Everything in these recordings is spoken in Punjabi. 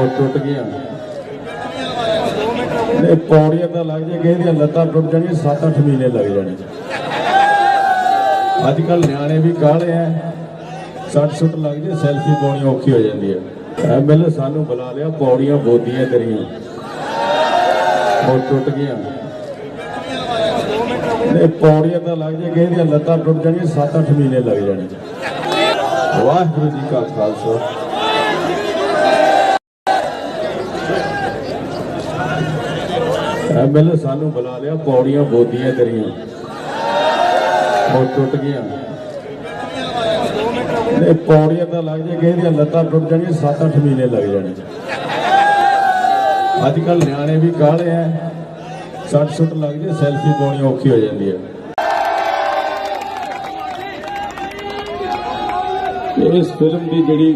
ਉਹ ਟੁੱਟ ਗਿਆ। ਇਹ ਪੌੜੀਆਂ ਤਾਂ ਲੱਗ ਜੇ, ਕਿਸੇ ਦੀਆਂ ਲੱਤਾਂ ਟੁੱਟ ਜਾਣੀਆਂ 7-8 ਮਹੀਨੇ ਲੱਗ ਜਾਣੇ। ਅੱਜ ਕੱਲ ਨਿਆਣੇ ਵੀ ਕਾਹਲੇ ਐ। ਸੱਟ ਸੁੱਟ ਲੱਗ ਜੇ, ਸੈਲਫੀ ਪਾਉਣੀ ਔਖੀ ਹੋ ਜਾਂਦੀ ਹੈ ਐਮਐਲਏ ਸਾਨੂੰ ਬੁਲਾ ਲਿਆ, ਪੌੜੀਆਂ ਬੋਦੀਆਂ ਤੇਰੀਆਂ। ਉਹ ਟੁੱਟ ਗਿਆ। ਇਹ ਪੌੜੀਆਂ ਤਾਂ ਲੱਗ ਜੇ, ਕਿਸੇ ਦੀਆਂ ਲੱਤਾਂ ਟੁੱਟ ਜਾਣੀਆਂ 7-8 ਮਹੀਨੇ ਲੱਗ ਜਾਣੇ। ਵਾਹਿਗੁਰੂ ਜੀ ਕਾ ਖਾਲਸਾ। ਐਮਐਲਏ ਸਾਨੂੰ ਬੁਲਾ ਲਿਆ, ਪੌੜੀਆਂ ਬੋਦੀਆਂ ਤੇਰੀਆਂ। ਉਹ ਟੁੱਟ ਗਈਆਂ। ਇਹ ਪੌੜੀਆਂ ਤਾਂ ਲੱਗ ਜੇ ਕਿਸੇ ਦੀਆਂ ਲੱਤਾਂ ਟੁੱਟ ਜਾਣੀਆਂ 7-8 ਮਹੀਨੇ ਲੱਗ ਜਾਣੇ। ਅੱਜ ਕੱਲ ਨਿਆਣੇ ਵੀ ਕਾਹਲੇ ਐ। ਸੱਟ ਸੁੱਟ ਲੱਗ ਜੇ, ਸੈਲਫੀ ਪਾਉਣੀ ਔਖੀ ਹੋ ਜਾਂਦੀ ਹੈ ਇਸ ਫਿਲਮ ਦੀ ਜਿਹੜੀ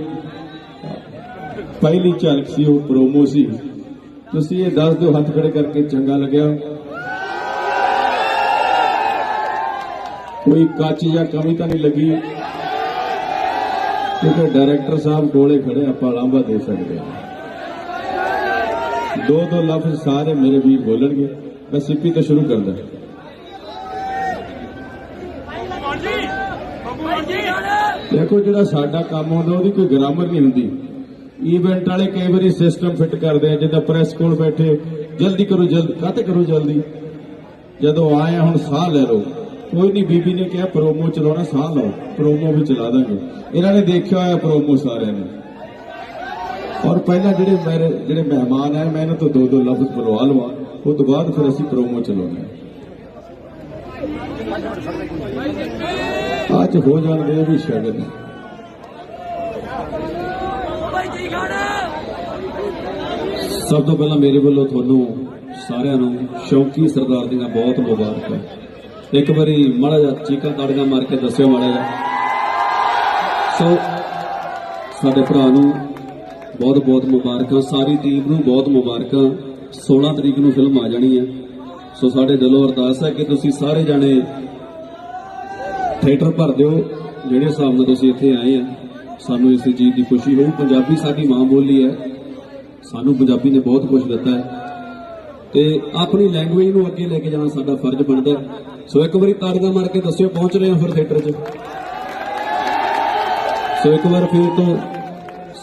ਪਹਿਲੀ ਝਲਕ ਸੀ, ਉਹ ਪ੍ਰੋਮੋ ਸੀ। ਤੁਸੀਂ ਇਹ ਦੱਸ ਦਿਓ ਹੱਥ ਖੜੇ ਕਰਕੇ ਚੰਗਾ ਲੱਗਿਆ? ਕੋਈ ਕੱਚ ਜਾਂ ਕਮੀ ਤਾਂ ਨਹੀਂ ਲੱਗੀ? ਕਿਉਂਕਿ ਡਾਇਰੈਕਟਰ ਸਾਹਿਬ ਕੋਲੇ ਖੜੇ ਆਪਾਂ ਲਾਂਭਾ ਦੇ ਸਕਦੇ ਹਾਂ। ਦੋ ਦੋ ਲਫ਼ਜ਼ ਸਾਰੇ ਮੇਰੇ ਵੀਰ ਬੋਲਣਗੇ। ਮੈਂ ਸਿੱਪੀ ਤੋਂ ਸ਼ੁਰੂ ਕਰਦਾ। ਦੇਖੋ ਜਿਹੜਾ ਸਾਡਾ ਕੰਮ ਹੁੰਦਾ ਉਹਦੀ ਕੋਈ ਗ੍ਰਾਮਰ ਨਹੀਂ ਹੁੰਦੀ। ਇਵੈਂਟ ਵਾਲੇ ਕਈ ਵਾਰੀ ਸਿਸਟਮ ਫਿੱਟ ਕਰਦੇ ਆ, ਜਿੱਦਾਂ ਪ੍ਰੈਸ ਕੋਲ ਬੈਠੇ, ਜਲਦੀ ਕਰੋ, ਜਲਦੀ ਕਾਤੇ ਕਰੋ ਜਲਦੀ? ਜਦੋਂ ਆਏ ਆ, ਹੁਣ ਸਾਹ ਲੈ ਲਓ। ਕੋਈ ਨਹੀਂ ਬੀਬੀ ਨੇ ਕਿਹਾ ਪ੍ਰੋਮੋ ਚਲਾਉਣਾ, ਸਾਹ ਲਓ। ਪ੍ਰੋਮੋ ਵੀ ਚਲਾ ਦਾਂਗੇ। ਇਹਨਾਂ ਨੇ ਦੇਖਿਆ ਹੋਇਆ ਪ੍ਰੋਮੋ ਸਾਰਿਆਂ ਨੇ। ਔਰ ਪਹਿਲਾਂ ਜਿਹੜੇ ਮੇਰੇ, ਜਿਹੜੇ ਮਹਿਮਾਨ ਆਏ, ਮੈਂ ਇਹਨਾਂ ਤੋਂ ਦੋ ਦੋ ਲਫ਼ਜ਼ ਬੁਲਵਾ ਲਵਾਂ। ਉਹ ਤੋਂ ਬਾਅਦ ਫਿਰ ਅਸੀਂ ਪ੍ਰੋਮੋ ਚਲਾਉਣਾ ਹੈ। ਅੱਜ ਹੋ ਜਾਣਗੇ, ਇਹ ਵੀ ਸ਼ਗਨ ਸਭ ਤੋਂ ਪਹਿਲਾਂ ਮੇਰੇ ਵੱਲੋਂ ਤੁਹਾਨੂੰ ਸਾਰਿਆਂ ਨੂੰ ਸ਼ੌਂਕੀ ਸਰਦਾਰ ਦੀਆਂ ਬਹੁਤ ਮੁਬਾਰਕਾਂ। ਇੱਕ ਵਾਰੀ ਮਾੜਾ ਜਿਹਾ ਚੀਕਾਂ ਤਾੜੀਆਂ ਮਾਰ ਕੇ ਦੱਸਿਓ ਮਾੜਾ ਜਿਹਾ। ਸੋ, ਸਾਡੇ ਭਰਾ ਨੂੰ ਬਹੁਤ ਬਹੁਤ ਮੁਬਾਰਕਾਂ, ਸਾਰੀ ਟੀਮ ਨੂੰ ਬਹੁਤ ਮੁਬਾਰਕਾਂ। 16 ਤਰੀਕ ਨੂੰ ਫਿਲਮ ਆ ਜਾਣੀ ਹੈ। ਸੋ ਸਾਡੇ ਦਿਲੋਂ ਅਰਦਾਸ ਹੈ ਕਿ ਤੁਸੀਂ ਸਾਰੇ ਜਾਣੇ ਥੀਏਟਰ ਭਰ ਦਿਓ, ਜਿਹੜੇ ਹਿਸਾਬ ਨਾਲ ਤੁਸੀਂ ਇੱਥੇ ਆਏ ਆ। ਸਾਨੂੰ ਇਸ ਚੀਜ਼ ਦੀ ਖੁਸ਼ੀ ਹੋਊ ਪੰਜਾਬੀ ਸਾਡੀ ਮਾਂ ਬੋਲੀ ਹੈ। ਸਾਨੂੰ ਪੰਜਾਬੀ ਨੇ ਬਹੁਤ ਕੁਝ ਦਿੱਤਾ ਹੈ। ਤੇ ਆਪਣੀ ਲੈਂਗੁਏਜ ਨੂੰ ਅੱਗੇ ਲੈ ਕੇ ਜਾਣਾ ਸਾਡਾ ਫਰਜ਼ ਬਣਦਾ ਸੋ ਇੱਕ ਵਾਰੀ ਤਾੜੀਆਂ ਮਾਰ ਕੇ ਦੱਸਿਓ, ਪਹੁੰਚ ਰਹੇ ਹਾਂ ਫਿਰ ਥੀਏਟਰ 'ਚ? ਸੋ ਇੱਕ ਵਾਰ ਫਿਰ ਤੋਂ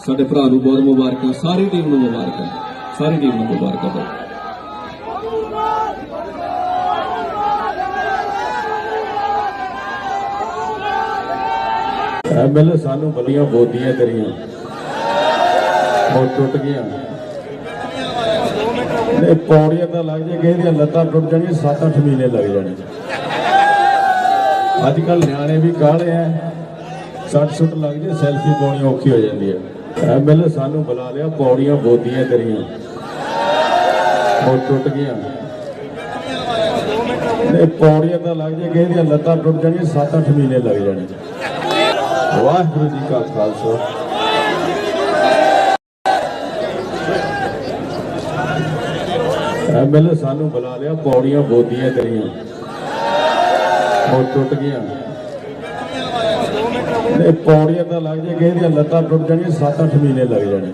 ਸਾਡੇ ਭਰਾ ਨੂੰ ਬਹੁਤ ਮੁਬਾਰਕਾਂ, ਸਾਰੀ ਟੀਮ ਨੂੰ ਮੁਬਾਰਕਾਂ। ਸਾਰੀ ਟੀਮ ਨੂੰ ਮੁਬਾਰਕਾਂ। ਐਮਐਲਏ ਸਾਨੂੰ ਬਲੀਆਂ ਬੋਦੀਆਂ ਤੇਰੀਆਂ। ਉਹ ਟੁੱਟ ਗਈਆਂ। ਇਹ ਪੌੜੀਆਂ ਤਾਂ ਲੱਗ ਜੇ ਕਿਸੇ ਦੀਆਂ ਲੱਤਾਂ ਟੁੱਟ ਜਾਣੀਆਂ 7-8 ਮਹੀਨੇ ਲੱਗ ਜਾਣੇ। ਅੱਜ ਕੱਲ ਨਿਆਣੇ ਵੀ ਕਾਹਲੇ ਐ। ਸੱਟ ਸੁੱਟ ਲੱਗ ਜੇ, ਸੈਲਫੀ ਪਾਉਣੀ ਔਖੀ ਹੋ ਜਾਂਦੀ ਹੈ ਐਮਐਲਏ ਸਾਨੂੰ ਬੁਲਾ ਲਿਆ, ਪੌੜੀਆਂ ਬੋਦੀਆਂ ਤੇਰੀਆਂ। ਉਹ ਟੁੱਟ ਗਈਆਂ। ਇਹ ਪੌੜੀਆਂ ਤਾਂ ਲੱਗ ਜੇ ਕਿਸੇ ਦੀਆਂ ਲੱਤਾਂ ਟੁੱਟ ਜਾਣੀਆਂ 7-8 ਮਹੀਨੇ ਲੱਗ ਜਾਣੇ। ਵਾਹਿਗੁਰੂ ਜੀ ਕਾ ਖਾਲਸਾ। ਐਮਐਲਏ ਸਾਨੂੰ ਬੁਲਾ ਲਿਆ, ਪੌੜੀਆਂ ਬੋਦੀਆਂ ਤੇਰੀਆਂ। ਉਹ ਟੁੱਟ ਗਈਆਂ। ਇਹ ਪੌੜੀਆਂ ਤਾਂ ਲੱਗ ਜੇ ਕਹਿੰਦੀਆਂ ਲੱਤਾਂ ਟੁੱਟ ਜਾਣੀਆਂ 7-8 ਮਹੀਨੇ ਲੱਗ ਜਾਣੇ।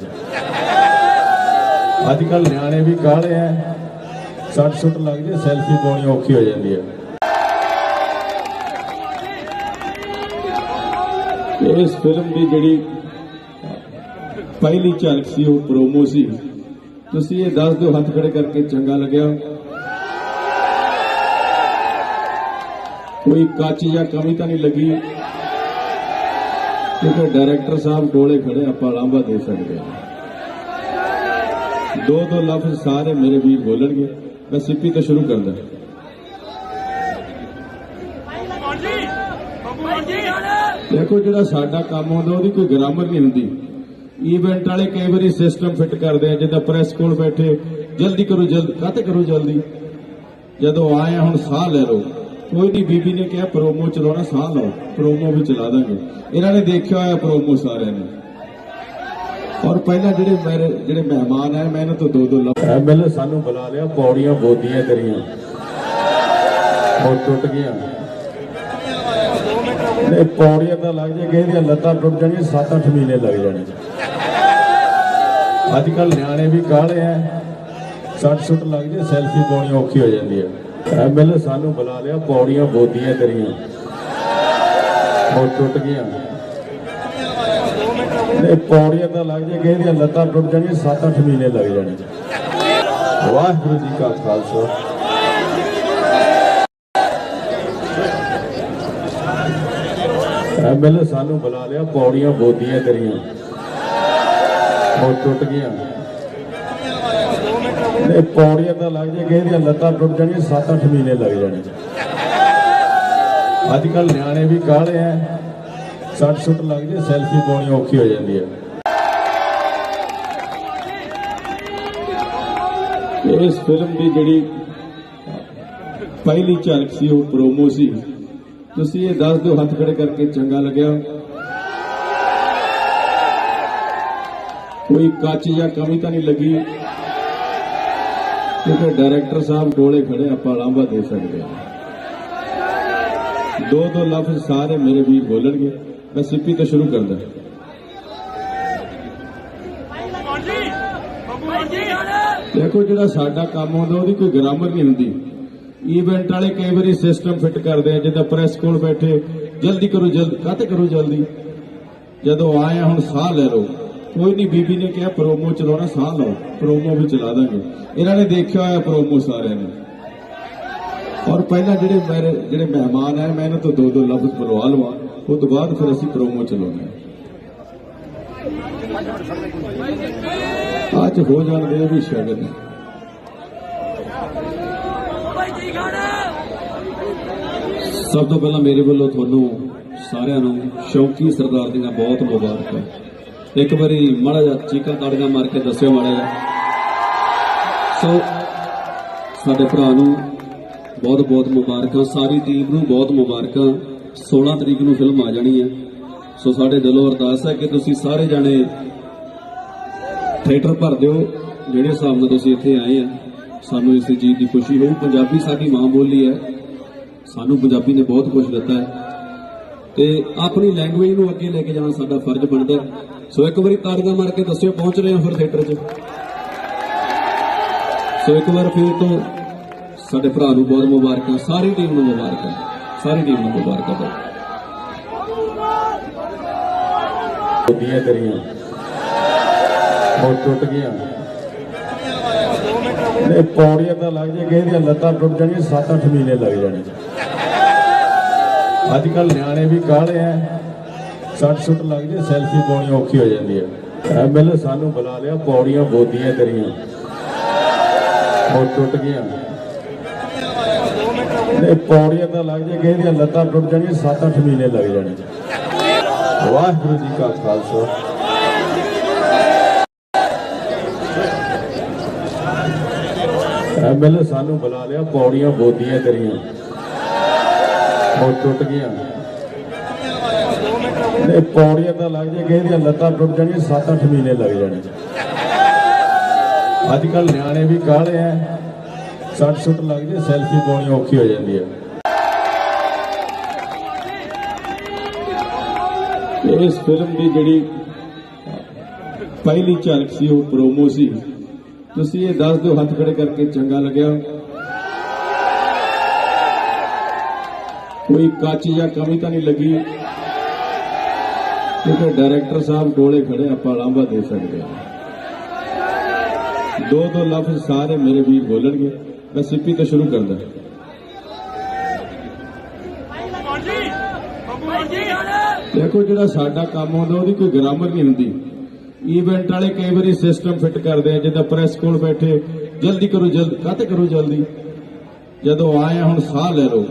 ਅੱਜ ਕੱਲ ਨਿਆਣੇ ਵੀ ਕਾਹਲੇ ਐ। ਸੱਟ ਸੁੱਟ ਲੱਗ ਜੇ, ਸੈਲਫੀ ਪਾਉਣੀ ਔਖੀ ਹੋ ਜਾਂਦੀ ਹੈ ਇਸ ਫਿਲਮ ਦੀ ਜਿਹੜੀ ਪਹਿਲੀ ਝਲਕ ਸੀ, ਉਹ ਪ੍ਰੋਮੋ ਸੀ। ਤੁਸੀਂ ਇਹ ਦੱਸ ਦਿਓ, ਹੱਥ ਖੜੇ ਕਰਕੇ ਚੰਗਾ ਲੱਗਿਆ? ਕੋਈ ਕੱਚ ਜਾਂ ਕਮੀ ਤਾਂ ਨਹੀਂ ਲੱਗੀ? ਕਿਉਂਕਿ ਡਾਇਰੈਕਟਰ ਸਾਹਿਬ ਕੋਲੇ ਖੜੇ, ਆਪਾਂ ਲਾਂਭਾ ਦੇ ਸਕਦੇ ਹਾਂ। ਦੋ ਦੋ ਲਫ਼ਜ਼ ਸਾਰੇ ਮੇਰੇ ਵੀਰ ਬੋਲਣਗੇ। ਮੈਂ ਸਿੱਪੀ ਤੋਂ ਸ਼ੁਰੂ ਕਰਦਾ। ਦੇਖੋ ਜਿਹੜਾ ਸਾਡਾ ਕੰਮ ਹੁੰਦਾ, ਉਹਦੀ ਕੋਈ ਗ੍ਰਾਮਰ ਨਹੀਂ ਹੁੰਦੀ। ਇਵੈਂਟ ਵਾਲੇ ਕਈ ਵਾਰੀ ਸਿਸਟਮ ਫਿੱਟ ਕਰਦੇ ਆ, ਜਿੱਦਾਂ ਪ੍ਰੈਸ ਕੋਲ ਬੈਠੇ, ਜਲਦੀ ਕਰੋ, ਜਲਦੀ ਕਾਤੇ ਕਰੋ ਜਲਦੀ? ਜਦੋਂ ਆਏ ਹੁਣ ਸਾਹ ਲੈ ਲਓ। ਕੋਈ ਨਹੀਂ ਬੀਬੀ ਨੇ ਕਿਹਾ ਪ੍ਰੋਮੋ ਚਲਾਉਣਾ, ਸਾਹ ਲਓ। ਪ੍ਰੋਮੋ ਵੀ ਚਲਾ ਦਾਂਗੇ। ਇਹਨਾਂ ਨੇ ਦੇਖਿਆ ਹੋਇਆ ਪ੍ਰੋਮੋ ਸਾਰਿਆਂ ਨੇ। ਔਰ ਪਹਿਲਾਂ ਜਿਹੜੇ ਮੇਰੇ, ਜਿਹੜੇ ਮਹਿਮਾਨ ਆਏ, ਮੈਂ ਇਹਨਾਂ ਤੋਂ ਦੋ ਦੋ ਲੱਖ ਐਮਐਲਏ ਸਾਨੂੰ ਬੁਲਾ ਲਿਆ, ਪੌੜੀਆਂ ਬੋਦੀਆਂ ਤੇਰੀਆਂ ਉਹ ਟੁੱਟ ਗਈਆਂ। ਇਹ ਪੌੜੀਆਂ ਤਾਂ ਲੱਗ ਜੇ, ਕਿਸੇ ਦੀਆਂ ਲੱਤਾਂ ਟੁੱਟ ਜਾਣੀਆਂ 7-8 ਮਹੀਨੇ ਲੱਗ ਜਾਣੇ ਅੱਜ ਕੱਲ ਨਿਆਣੇ ਵੀ ਕਾਹਲੇ ਐ। ਸੱਟ ਸੁੱਟ ਲੱਗ ਜੇ, ਸੈਲਫੀ ਪਾਉਣੀ ਔਖੀ ਹੋ ਜਾਂਦੀ ਹੈ ਐਮਐਲਏ ਸਾਨੂੰ ਬੁਲਾ ਲਿਆ, ਪੌੜੀਆਂ ਬੋਦੀਆਂ ਤੇਰੀਆਂ। ਬਹੁਤ ਟੁੱਟ ਗਈਆਂ। ਨੇ ਪੌੜੀਆਂ ਤਾਂ ਲੱਗ ਜੇ, ਕਿਸੇ ਦੀਆਂ ਲੱਤਾਂ ਟੁੱਟ ਜਾਣੀਆਂ 7-8 ਮਹੀਨੇ ਲੱਗ ਜਾਣੇ ਵਾਹਿਗੁਰੂ ਜੀ ਕਾ ਖਾਲਸਾ। ਐਮਐਲਏ ਸਾਨੂੰ ਬੁਲਾ ਲਿਆ, ਪੌੜੀਆਂ ਬੋਦੀਆਂ ਤੇਰੀਆਂ। ਉਹ ਟੁੱਟ ਗਈਆਂ। ਨੇ ਪੌੜੀਆਂ ਤਾਂ ਲੱਗ ਜੇ ਕਿਸੇ ਦੀਆਂ ਲੱਤਾਂ ਟੁੱਟ ਜਾਣੀਆਂ 7-8 ਮਹੀਨੇ ਲੱਗ ਜਾਣੇ। ਅੱਜ ਕੱਲ ਨਿਆਣੇ ਵੀ ਕਾਹਲੇ ਐ। ਸੱਟ ਸੁੱਟ ਲੱਗ ਜੇ, ਸੈਲਫੀ ਪਾਉਣੀ ਔਖੀ ਹੋ ਜਾਂਦੀ ਹੈ ਇਸ ਫਿਲਮ ਦੀ ਜਿਹੜੀ ਪਹਿਲੀ ਝਲਕ ਸੀ, ਉਹ ਪ੍ਰੋਮੋ ਸੀ। ਤੁਸੀਂ ਇਹ ਦੱਸ ਦਿਓ ਹੱਥ ਖੜੇ ਕਰਕੇ ਚੰਗਾ ਲੱਗਿਆ? ਕੋਈ ਕੱਚ ਜਾਂ ਕਮੀ ਤਾਂ ਨਹੀਂ ਲੱਗੀ? ਕਿਉਂਕਿ ਡਾਇਰੈਕਟਰ ਸਾਹਿਬ ਕੋਲੇ ਖੜੇ ਆਪਾਂ ਲਾਂਭਾ ਦੇ ਸਕਦੇ ਹਾਂ। ਦੋ ਦੋ ਲਫ਼ਜ਼ ਸਾਰੇ ਮੇਰੇ ਵੀਰ ਬੋਲਣਗੇ। ਮੈਂ ਸਿੱਪੀ ਤੋਂ ਸ਼ੁਰੂ ਕਰਦਾ। ਦੇਖੋ ਜਿਹੜਾ ਸਾਡਾ ਕੰਮ ਹੁੰਦਾ ਉਹਦੀ ਕੋਈ ਗ੍ਰਾਮਰ ਨਹੀਂ ਹੁੰਦੀ। ਇਵੈਂਟ ਵਾਲੇ ਕਈ ਵਾਰੀ ਸਿਸਟਮ ਫਿੱਟ ਕਰਦੇ ਆ, ਜਿੱਦਾਂ ਪ੍ਰੈਸ ਕੋਲ ਬੈਠੇ, ਜਲਦੀ ਕਰੋ, ਜਲਦੀ ਕਾਤੇ ਕਰੋ ਜਲਦੀ? ਜਦੋਂ ਆਏ ਆ, ਹੁਣ ਸਾਹ ਲੈ ਲਓ। ਕੋਈ ਨਹੀਂ ਬੀਬੀ ਨੇ ਕਿਹਾ ਪ੍ਰੋਮੋ ਚਲਾਉਣਾ, ਸਾਹ ਲਓ। ਪ੍ਰੋਮੋ ਵੀ ਚਲਾ ਦਾਂਗੇ। ਇਹਨਾਂ ਨੇ ਦੇਖਿਆ ਹੋਇਆ ਪ੍ਰੋਮੋ ਸਾਰਿਆਂ ਨੇ। ਔਰ ਪਹਿਲਾਂ ਜਿਹੜੇ ਮੇਰੇ, ਜਿਹੜੇ ਮਹਿਮਾਨ ਆਏ, ਮੈਂ ਇਹਨਾਂ ਤੋਂ ਦੋ ਦੋ ਲਫ਼ਜ਼ ਬੁਲਵਾ ਲਵਾਂ। ਉਹ ਤੋਂ ਬਾਅਦ ਫਿਰ ਅਸੀਂ ਪ੍ਰੋਮੋ ਚਲਾਉਂਦੇ ਹਾਂ। ਅੱਜ ਹੋ ਜਾਣਗੇ, ਇਹ ਵੀ ਸ਼ਗਨ ਸਭ ਤੋਂ ਪਹਿਲਾਂ ਮੇਰੇ ਵੱਲੋਂ ਤੁਹਾਨੂੰ ਸਾਰਿਆਂ ਨੂੰ ਸ਼ੌਂਕੀ ਸਰਦਾਰ ਦੀਆਂ ਬਹੁਤ ਮੁਬਾਰਕਾਂ। ਇੱਕ ਵਾਰੀ ਮਾੜਾ ਜਿਹਾ ਚੀਕਾਂ ਤਾੜੀਆਂ ਮਾਰ ਕੇ ਦੱਸਿਓ ਮਾੜਾ ਜਿਹਾ। ਸੋ, ਸਾਡੇ ਭਰਾ ਨੂੰ ਬਹੁਤ ਬਹੁਤ ਮੁਬਾਰਕਾਂ, ਸਾਰੀ ਟੀਮ ਨੂੰ ਬਹੁਤ ਮੁਬਾਰਕਾਂ। 16 ਤਰੀਕ ਨੂੰ ਫਿਲਮ ਆ ਜਾਣੀ ਹੈ। ਸੋ ਸਾਡੇ ਦਿਲੋਂ ਅਰਦਾਸ ਹੈ ਕਿ ਤੁਸੀਂ ਸਾਰੇ ਜਾਣੇ ਥੀਏਟਰ ਭਰ ਦਿਓ, ਜਿਹੜੇ ਹਿਸਾਬ ਨਾਲ ਤੁਸੀਂ ਇੱਥੇ ਆਏ ਆ। ਸਾਨੂੰ ਇਸ ਚੀਜ਼ ਦੀ ਖੁਸ਼ੀ ਹੋਊ। ਪੰਜਾਬੀ ਸਾਡੀ ਮਾਂ ਬੋਲੀ ਹੈ। ਸਾਨੂੰ ਪੰਜਾਬੀ ਨੇ ਬਹੁਤ ਕੁਝ ਦਿੱਤਾ ਹੈ। ਤੇ ਆਪਣੀ ਲੈਂਗੁਏਜ ਨੂੰ ਅੱਗੇ ਲੈ ਕੇ ਜਾਣਾ ਸਾਡਾ ਫਰਜ਼ ਬਣਦਾ ਸੋ ਇੱਕ ਵਾਰੀ ਤਾੜੀਆਂ ਮਾਰ ਕੇ ਦੱਸਿਓ, ਪਹੁੰਚ ਰਹੇ ਹੋ ਫਿਰ ਥੀਏਟਰ 'ਚ? ਸੋ ਇੱਕ ਵਾਰ ਫਿਰ ਤੋਂ ਸਾਡੇ ਭਰਾ ਨੂੰ ਬਹੁਤ ਮੁਬਾਰਕਾਂ, ਸਾਰੀ ਟੀਮ ਨੂੰ ਮੁਬਾਰਕਾਂ, ਸਾਰੀ ਟੀਮ ਨੂੰ ਮੁਬਾਰਕਾਂ ਦਿਓ ਬੋਦੀਆਂ ਤੇਰੀਆਂ। ਬਹੁਤ ਟੁੱਟ ਗਈਆਂ। ਨੇ ਪੌੜੀਆਂ ਤਾਂ ਲੱਗ ਜੇ ਕਿਸੇ ਦੀਆਂ ਲੱਤਾਂ ਟੁੱਟ ਜਾਣੀਆਂ 7-8 ਮਹੀਨੇ ਲੱਗ ਜਾਣੇ। ਅੱਜ ਕੱਲ ਨਿਆਣੇ ਵੀ ਕਾਹਲੇ ਐ। ਸੱਟ ਸੁੱਟ ਲੱਗ ਜੇ ਸੈਲਫੀ ਪਾਉਣੀ ਔਖੀ ਹੋ ਜਾਂਦੀ ਹੈ ਐਮਐਲਏ ਸਾਨੂੰ ਬੁਲਾ ਲਿਆ, ਪੌੜੀਆਂ ਬੋਦੀਆਂ ਤੇਰੀਆਂ। ਉਹ ਟੁੱਟ ਗਈਆਂ। ਨੇ ਪੌੜੀਆਂ ਤਾਂ ਲੱਗ ਜੇ ਗਏ ਦੀਆਂ ਲੱਤਾਂ ਟੁੱਟ ਜਾਣੀਆਂ 7-8 ਮਹੀਨੇ ਲੱਗ ਜਾਣੇ। ਵਾਹਿਗੁਰੂ ਜੀ ਕਾ ਖਾਲਸਾ। ਐਮਐਲਏ ਸਾਨੂੰ ਬੁਲਾ ਲਿਆ, ਪੌੜੀਆਂ ਬੋਦੀਆਂ ਤੇਰੀਆਂ। ਉਹ ਟੁੱਟ ਗਈਆਂ। ਨੇ ਪੌੜੀਆਂ ਤਾਂ ਲੱਗ ਜੇ ਕਿਸੇ ਲੱਤਾਂ ਟੁੱਟ ਜਾਣੀਆਂ 7-8 ਮਹੀਨੇ ਲੱਗ ਜਾਣੇ। ਅੱਜ ਕੱਲ ਨਿਆਣੇ ਵੀ ਕਾਹਲੇ ਐ। ਸੱਟ ਸੁੱਟ ਲੱਗ ਜੇ, ਸੈਲਫੀ ਪਾਉਣੀ ਔਖੀ ਹੋ ਜਾਂਦੀ ਹੈ ਇਸ ਫਿਲਮ ਦੀ ਜਿਹੜੀ ਪਹਿਲੀ ਝਲਕ ਸੀ, ਉਹ ਪ੍ਰੋਮੋ ਸੀ। ਤੁਸੀਂ ਇਹ ਦੱਸ ਦਿਓ ਹੱਥ ਖੜੇ ਕਰਕੇ ਚੰਗਾ ਲੱਗਿਆ? ਕੋਈ ਕੱਚ ਜਾਂ ਕਮੀ ਤਾਂ ਨਹੀਂ ਲੱਗੀ? ਕਿਉਂਕਿ ਡਾਇਰੈਕਟਰ ਸਾਹਿਬ ਕੋਲੇ ਖੜੇ ਆਪਾਂ ਲਾਂਭਾ ਦੇ ਸਕਦੇ ਹਾਂ। ਦੋ ਦੋ ਲਫ਼ਜ਼ ਸਾਰੇ ਮੇਰੇ ਵੀਰ ਬੋਲਣਗੇ। ਮੈਂ ਸਿੱਪੀ ਤੋਂ ਸ਼ੁਰੂ ਕਰਦਾ। ਦੇਖੋ ਜਿਹੜਾ ਸਾਡਾ ਕੰਮ ਹੁੰਦਾ ਉਹਦੀ ਕੋਈ ਗ੍ਰਾਮਰ ਨਹੀਂ ਹੁੰਦੀ। ਇਵੈਂਟ ਵਾਲੇ ਕਈ ਵਾਰੀ ਸਿਸਟਮ ਫਿੱਟ ਕਰਦੇ ਆ, ਜਿੱਦਾਂ ਪ੍ਰੈਸ ਕੋਲ ਬੈਠੇ, ਜਲਦੀ ਕਰੋ, ਜਲਦੀ ਕਾਤੇ ਕਰੋ ਜਲਦੀ? ਜਦੋਂ ਆਏ ਆ, ਹੁਣ ਸਾਹ ਲੈ ਲਓ।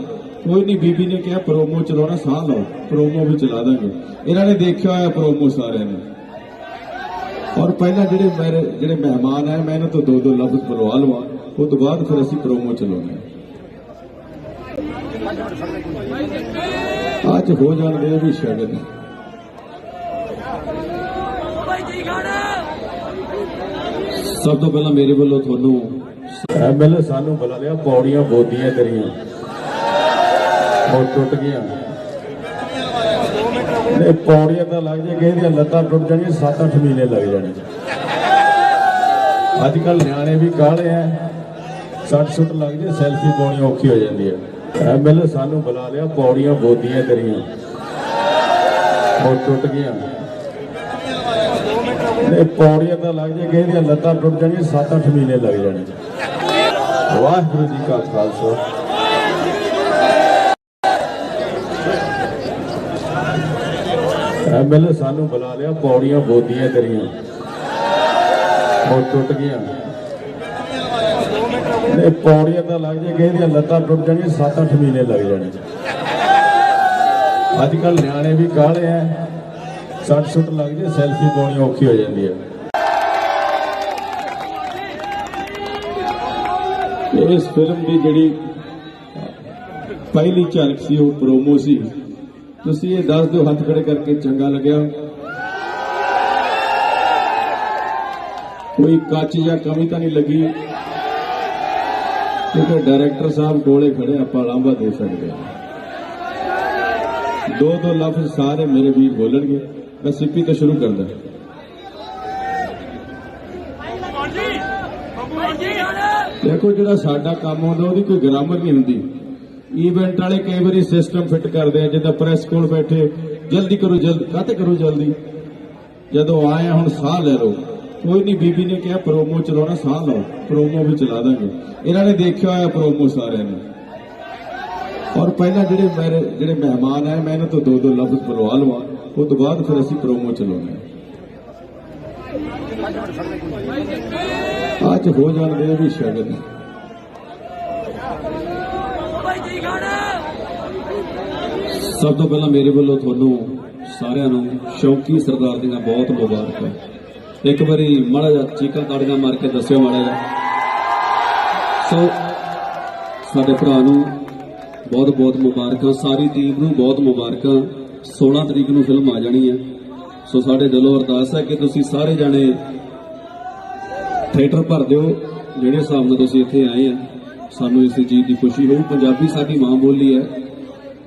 ਕੋਈ ਨਹੀਂ ਬੀਬੀ ਨੇ ਕਿਹਾ ਪ੍ਰੋਮੋ ਚਲਾਉਣਾ, ਸਾਹ ਲਓ। ਪ੍ਰੋਮੋ ਵੀ ਚਲਾ ਦਾਂਗੇ। ਇਹਨਾਂ ਨੇ ਦੇਖਿਆ ਹੋਇਆ ਪ੍ਰੋਮੋ ਸਾਰਿਆਂ ਨੇ। ਔਰ ਪਹਿਲਾਂ ਜਿਹੜੇ ਮੇਰੇ, ਜਿਹੜੇ ਮਹਿਮਾਨ ਆਏ, ਮੈਂ ਇਹਨਾਂ ਤੋਂ ਦੋ ਦੋ ਲਫ਼ਜ਼ ਬੁਲਵਾ ਲਵਾਂ। ਉਹ ਤੋਂ ਬਾਅਦ ਫਿਰ ਅਸੀਂ ਪ੍ਰੋਮੋ ਚਲਾਉਂਦੇ ਹਾਂ। ਅੱਜ ਹੋ ਜਾਣਗੇ ਇਹ ਵੀ ਸ਼ਗਨ। ਸਭ ਤੋਂ ਪਹਿਲਾਂ ਮੇਰੇ ਵੱਲੋਂ ਤੁਹਾਨੂੰ ਐਮਐਲਏ ਸਾਨੂੰ ਬੁਲਾ ਲਿਆ, ਪੌੜੀਆਂ ਬੋਦੀਆਂ ਤੇਰੀਆਂ। ਬਹੁਤ ਟੁੱਟ ਗਈਆਂ। ਨੇ ਪੌੜੀਆਂ ਤਾਂ ਲੱਗ ਜੇ ਕਿਸੇ ਦੀਆਂ ਲੱਤਾਂ ਟੁੱਟ ਜਾਣੀਆਂ 7-8 ਮਹੀਨੇ ਲੱਗ ਜਾਣੇ। ਅੱਜ ਕੱਲ ਨਿਆਣੇ ਵੀ ਕਾਹਲੇ ਐ। ਸੱਟ ਸੁੱਟ ਲੱਗ ਜੇ, ਸੈਲਫੀ ਪਾਉਣੀ ਔਖੀ ਹੋ ਜਾਂਦੀ ਹੈ ਐਮਐਲਏ ਸਾਨੂੰ ਬੁਲਾ ਲਿਆ, ਪੌੜੀਆਂ ਬੋਦੀਆਂ ਤੇਰੀਆਂ। ਉਹ ਟੁੱਟ ਗਈਆਂ। ਇਹ ਪੌੜੀਆਂ ਤਾਂ ਲੱਗ ਜੇ ਕਿਸੇ ਦੀਆਂ ਲੱਤਾਂ ਟੁੱਟ ਜਾਣੀਆਂ 7-8 ਮਹੀਨੇ ਲੱਗ ਜਾਣੇ ਵਾਹਿਗੁਰੂ ਜੀ ਕਾ ਖਾਲਸਾ। ਐਮਐਲਏ ਸਾਨੂੰ ਬੁਲਾ ਲਿਆ, ਪੌੜੀਆਂ ਬੋਦੀਆਂ ਤੇਰੀਆਂ। ਉਹ ਟੁੱਟ ਗਈਆਂ। ਇਹ ਪੌੜੀਆਂ ਤਾਂ ਲੱਗ ਜੇ ਕਿਸੇ ਦੀਆਂ ਲੱਤਾਂ ਟੁੱਟ ਜਾਣੀਆਂ 7-8 ਮਹੀਨੇ ਲੱਗ ਜਾਣੇ ਅੱਜ ਕੱਲ ਨਿਆਣੇ ਵੀ ਕਾਹਲੇ ਐ। ਸੱਟ ਸੁੱਟ ਲੱਗ ਜੇ ਸੈਲਫੀ ਪਾਉਣੀ ਔਖੀ ਹੋ ਜਾਂਦੀ ਹੈ। ਇਸ ਫਿਲਮ ਦੀ ਜਿਹੜੀ ਪਹਿਲੀ ਝਲਕ ਸੀ, ਉਹ ਪ੍ਰੋਮੋ ਸੀ। ਤੁਸੀਂ ਇਹ ਦੱਸ ਦਿਓ, ਹੱਥ ਖੜੇ ਕਰਕੇ ਚੰਗਾ ਲੱਗਿਆ? ਕੋਈ ਕੱਚ ਜਾਂ ਕਮੀ ਤਾਂ ਨਹੀਂ ਲੱਗੀ? ਕਿਉਂਕਿ ਡਾਇਰੈਕਟਰ ਸਾਹਿਬ ਕੋਲੇ ਖੜੇ, ਆਪਾਂ ਲਾਂਭਾ ਦੇ ਸਕਦੇ ਹਾਂ। ਦੋ ਦੋ ਲਫ਼ਜ਼ ਸਾਰੇ ਮੇਰੇ ਵੀਰ ਬੋਲਣਗੇ। ਮੈਂ ਸਿੱਪੀ ਤੋਂ ਸ਼ੁਰੂ ਕਰਦਾ। ਦੇਖੋ ਜਿਹੜਾ ਸਾਡਾ ਕੰਮ ਹੁੰਦਾ, ਉਹਦੀ ਕੋਈ ਗ੍ਰਾਮਰ ਨਹੀਂ ਹੁੰਦੀ। ਈਵੈਂਟ ਵਾਲੇ ਕਈ ਵਾਰੀ ਸਿਸਟਮ ਫਿੱਟ ਕਰਦੇ ਆ, ਜਿੱਦਾਂ ਪ੍ਰੈਸ ਕੋਲ ਬੈਠੇ, ਜਲਦੀ ਕਰੋ, ਜਲਦੀ ਕਾਤੇ ਕਰੋ ਜਲਦੀ? ਜਦੋਂ ਆਏ ਆ, ਹੁਣ ਸਾਹ ਲੈ ਲਓ। ਕੋਈ ਨਹੀਂ ਬੀਬੀ ਨੇ ਕਿਹਾ ਪ੍ਰੋਮੋ ਚਲਾਉਣਾ, ਸਾਹ ਲਓ। ਪ੍ਰੋਮੋ ਵੀ ਚਲਾ ਦਾਂਗੇ। ਇਹਨਾਂ ਨੇ ਦੇਖਿਆ ਹੋਇਆ ਪ੍ਰੋਮੋ ਸਾਰਿਆਂ ਨੇ। ਔਰ ਪਹਿਲਾਂ ਜਿਹੜੇ ਮੇਰੇ, ਜਿਹੜੇ ਮਹਿਮਾਨ ਆਏ, ਮੈਂ ਇਹਨਾਂ ਤੋਂ ਦੋ ਦੋ ਲਫ਼ਜ਼ ਬੁਲਵਾ ਲਵਾਂ। ਉਹ ਤੋਂ ਬਾਅਦ ਫਿਰ ਅਸੀਂ ਪ੍ਰੋਮੋ ਚਲਾਉਂਦੇ ਹਾਂ ਅੱਜ ਹੋ ਜਾਣਗੇ ਵੀ ਸ਼ਗਨ। ਸਭ ਤੋਂ ਪਹਿਲਾਂ ਮੇਰੇ ਵੱਲੋਂ ਤੁਹਾਨੂੰ ਸਾਰਿਆਂ ਨੂੰ ਸ਼ੌਕੀ ਸਰਦਾਰ ਦੀਆਂ ਬਹੁਤ ਮੁਬਾਰਕਾਂ। ਇੱਕ ਵਾਰੀ ਮਾੜਾ ਜਿਹਾ ਚੀਕਾਂ ਤਾੜੀਆਂ ਮਾਰ ਕੇ ਦੱਸਿਓ ਮਾੜਾ ਜਿਹਾ। ਸੋ, ਸਾਡੇ ਭਰਾ ਨੂੰ ਬਹੁਤ ਬਹੁਤ ਮੁਬਾਰਕਾਂ, ਸਾਰੀ ਟੀਮ ਨੂੰ ਬਹੁਤ ਮੁਬਾਰਕਾਂ। 16 ਤਰੀਕ ਨੂੰ ਫਿਲਮ ਆ ਜਾਣੀ ਹੈ। ਸੋ ਸਾਡੇ ਦਿਲੋਂ ਅਰਦਾਸ ਹੈ ਕਿ ਤੁਸੀਂ ਸਾਰੇ ਜਾਣੇ ਥੀਏਟਰ ਭਰ ਦਿਓ, ਜਿਹੜੇ ਹਿਸਾਬ ਨਾਲ ਤੁਸੀਂ ਇੱਥੇ ਆਏ ਆ। ਸਾਨੂੰ ਇਸ ਚੀਜ਼ ਦੀ ਖੁਸ਼ੀ ਹੋਊ। ਪੰਜਾਬੀ ਸਾਡੀ ਮਾਂ ਬੋਲੀ ਹੈ।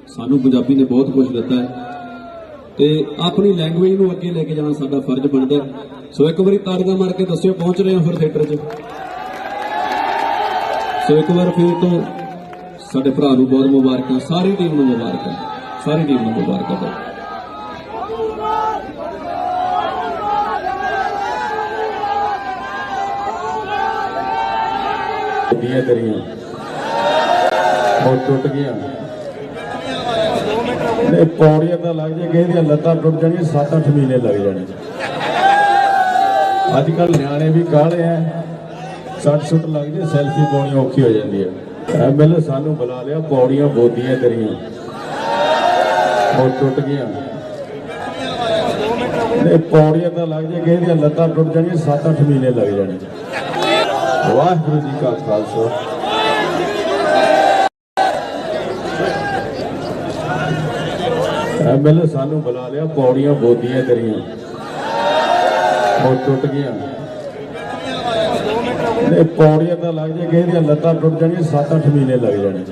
ਸਾਨੂੰ ਪੰਜਾਬੀ ਨੇ ਬਹੁਤ ਕੁਝ ਦਿੱਤਾ ਹੈ। ਤੇ ਆਪਣੀ ਲੈਂਗੁਏਜ ਨੂੰ ਅੱਗੇ ਲੈ ਕੇ ਜਾਣਾ ਸਾਡਾ ਫਰਜ਼ ਬਣਦਾ ਸੋ ਇੱਕ ਵਾਰੀ ਤਾੜੀਆਂ ਮਾਰ ਕੇ ਦੱਸਿਓ, ਪਹੁੰਚ ਰਹੇ ਹੋ ਫਿਰ ਥੀਏਟਰ 'ਚ? ਸੋ ਇੱਕ ਵਾਰ ਫਿਰ ਤੋਂ ਸਾਡੇ ਭਰਾ ਨੂੰ ਬਹੁਤ ਮੁਬਾਰਕਾਂ, ਸਾਰੀ ਟੀਮ ਨੂੰ ਮੁਬਾਰਕਾਂ। ਸਾਰੀ ਟੀਮ ਨੂੰ ਮੁਬਾਰਕਾਂ ਦਿਓ ਦੀਆਂ ਤੇਰੀਆਂ। ਉਹ ਟੁੱਟ ਗਈਆਂ। ਇਹ ਪੌੜੀਆਂ ਤਾਂ ਲੱਗ ਜੇ ਕਿਸੇ ਦੀਆਂ ਲੱਤਾਂ ਟੁੱਟ ਜਾਣੀਆਂ 7-8 ਮਹੀਨੇ ਲੱਗ ਜਾਣੇ। ਅੱਜ ਕੱਲ ਨਿਆਣੇ ਵੀ ਕਾਹਲੇ ਐ। ਸੱਟ ਸੁੱਟ ਲੱਗ ਜੇ, ਸੈਲਫੀ ਪਾਉਣੀ ਔਖੀ ਹੋ ਜਾਂਦੀ ਹੈ ਐਮਐਲਏ ਸਾਨੂੰ ਬੁਲਾ ਲਿਆ, ਪੌੜੀਆਂ ਬੋਦੀਆਂ ਤੇਰੀਆਂ। ਉਹ ਟੁੱਟ ਗਈਆਂ। ਇਹ ਪੌੜੀਆਂ ਤਾਂ ਲੱਗ ਜੇ ਕਿਸੇ ਦੀਆਂ ਲੱਤਾਂ ਟੁੱਟ ਜਾਣੀਆਂ 7-8 ਮਹੀਨੇ ਲੱਗ ਜਾਣੇ। ਵਾਹਿਗੁਰੂ ਜੀ ਕਾ ਖਾਲਸਾ। ਐਮਐਲਏ ਸਾਨੂੰ ਬੁਲਾ ਲਿਆ, ਪੌੜੀਆਂ ਬੋਦੀਆਂ ਤੇਰੀਆਂ। ਉਹ ਟੁੱਟ ਗਈਆਂ। ਇਹ ਪੌੜੀਆਂ ਤਾਂ ਲੱਗ ਜੇ ਕਿਸੇ ਦੀਆਂ ਲੱਤਾਂ ਟੁੱਟ ਜਾਣੀਆਂ 7-8 ਮਹੀਨੇ ਲੱਗ ਜਾਣੇ।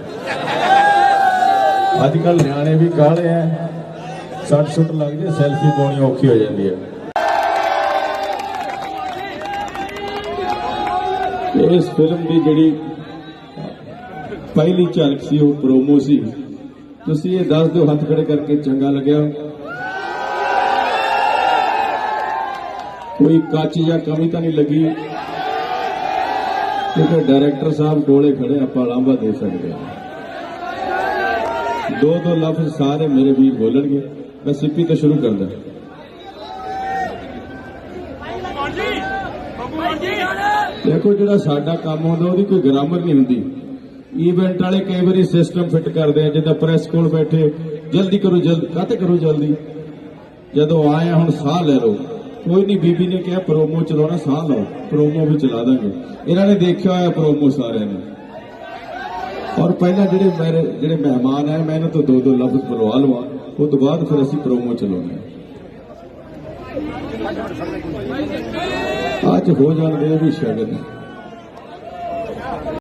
ਅੱਜ ਕੱਲ ਨਿਆਣੇ ਵੀ ਕਾਹਲੇ ਐ। ਸੱਟ ਸੁੱਟ ਲੱਗ ਜੇ, ਸੈਲਫੀ ਪਾਉਣੀ ਔਖੀ ਹੋ ਜਾਂਦੀ ਹੈ ਇਸ ਫਿਲਮ ਦੀ ਜਿਹੜੀ ਪਹਿਲੀ ਝਲਕ ਸੀ, ਉਹ ਪ੍ਰੋਮੋ ਸੀ। ਤੁਸੀਂ ਇਹ ਦੱਸ ਦਿਓ, ਹੱਥ ਖੜੇ ਕਰਕੇ ਚੰਗਾ ਲੱਗਿਆ? ਕੋਈ ਕੱਚ ਜਾਂ ਕਮੀ ਤਾਂ ਨਹੀਂ ਲੱਗੀ? ਕਿਉਂਕਿ ਡਾਇਰੈਕਟਰ ਸਾਹਿਬ ਡੋਲੇ ਖੜੇ, ਆਪਾਂ ਲਾਂਭਾ ਦੇ ਸਕਦੇ ਹਾਂ। ਦੋ ਦੋ ਲਫ਼ਜ਼ ਸਾਰੇ ਮੇਰੇ ਵੀਰ ਬੋਲਣਗੇ। ਮੈਂ ਸਿੱਪੀ ਤੋਂ ਸ਼ੁਰੂ ਕਰਦਾ। ਦੇਖੋ ਜਿਹੜਾ ਸਾਡਾ ਕੰਮ ਹੁੰਦਾ ਉਹਦੀ ਕੋਈ ਗ੍ਰਾਮਰ ਨਹੀਂ ਹੁੰਦੀ। ਇਵੈਂਟ ਵਾਲੇ ਕਈ ਵਾਰੀ ਸਿਸਟਮ ਫਿੱਟ ਕਰਦੇ ਆ ਜਿੱਦਾਂ ਪ੍ਰੈਸ ਕੋਲ ਬੈਠੇ ਜਲਦੀ ਕਰੋ ਜਲਦੀ ਕਾਤੇ ਕਰੋ ਜਲਦੀ? ਜਦੋਂ ਆਏ ਆ ਹੁਣ ਸਾਹ ਲੈ ਲਓ। ਕੋਈ ਨਹੀਂ ਬੀਬੀ ਨੇ ਕਿਹਾ ਪ੍ਰੋਮੋ ਚਲਾਉਣਾ ਸਾਹ ਲਓ। ਪ੍ਰੋਮੋ ਵੀ ਚਲਾ ਦਾਂਗੇ। ਇਹਨਾਂ ਨੇ ਦੇਖਿਆ ਹੋਇਆ ਪ੍ਰੋਮੋ ਸਾਰਿਆਂ ਨੇ। ਔਰ ਪਹਿਲਾਂ ਜਿਹੜੇ ਮੇਰੇ ਜਿਹੜੇ ਮਹਿਮਾਨ ਆਏ ਮੈਂ ਇਹਨਾਂ ਤੋਂ ਦੋ ਦੋ ਲਫ਼ਜ਼ ਬੁਲਵਾ ਲਵਾਂ ਉਹ ਤੋਂ ਬਾਅਦ ਫਿਰ ਅਸੀਂ ਪ੍ਰੋਮੋ ਚਲਾਉਣੇ ਅੱਜ ਹੋ ਜਾਣਗੇ ਇਹ ਵੀ ਸ਼ਗਨ